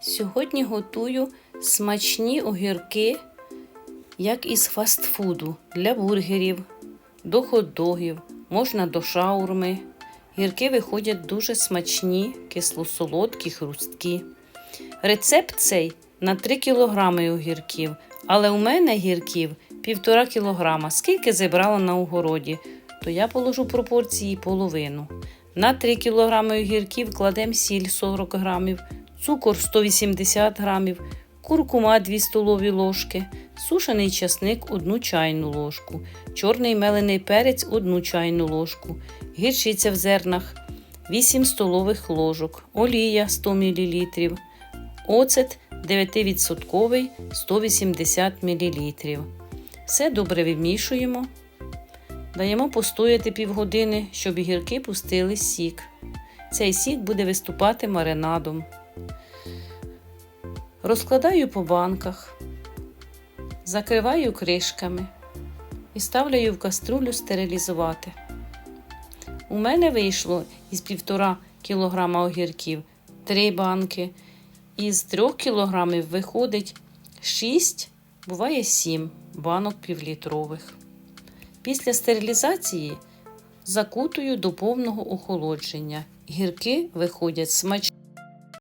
Сьогодні готую смачні огірки, як із фастфуду для бургерів, до хот-догів, можна до шаурми. Гірки виходять дуже смачні, кисло-солодкі, хрусткі. Рецепт цей на 3 кг огірків, але у мене гірків 1,5 кг. Скільки зібрала на огороді, то я положу пропорції половину. На 3 кг огірків кладемо сіль 40 г, цукор 180 г, куркума 2 столові ложки, сушений часник 1 чайну ложку, чорний мелений перець 1 чайну ложку, гірчиця в зернах 8 столових ложок, олія 100 мл, оцет 9% 180 мл. Все добре вимішуємо. Даємо постояти півгодини, щоб гірки пустили сік. Цей сік буде виступати маринадом. Розкладаю по банках, закриваю кришками і ставлю в каструлю стерилізувати. У мене вийшло із 1,5 кг огірків 3 банки. Із 3 кг виходить 6, буває 7 банок півлітрових. Після стерилізації закутую до повного охолодження. Гірки виходять смачні.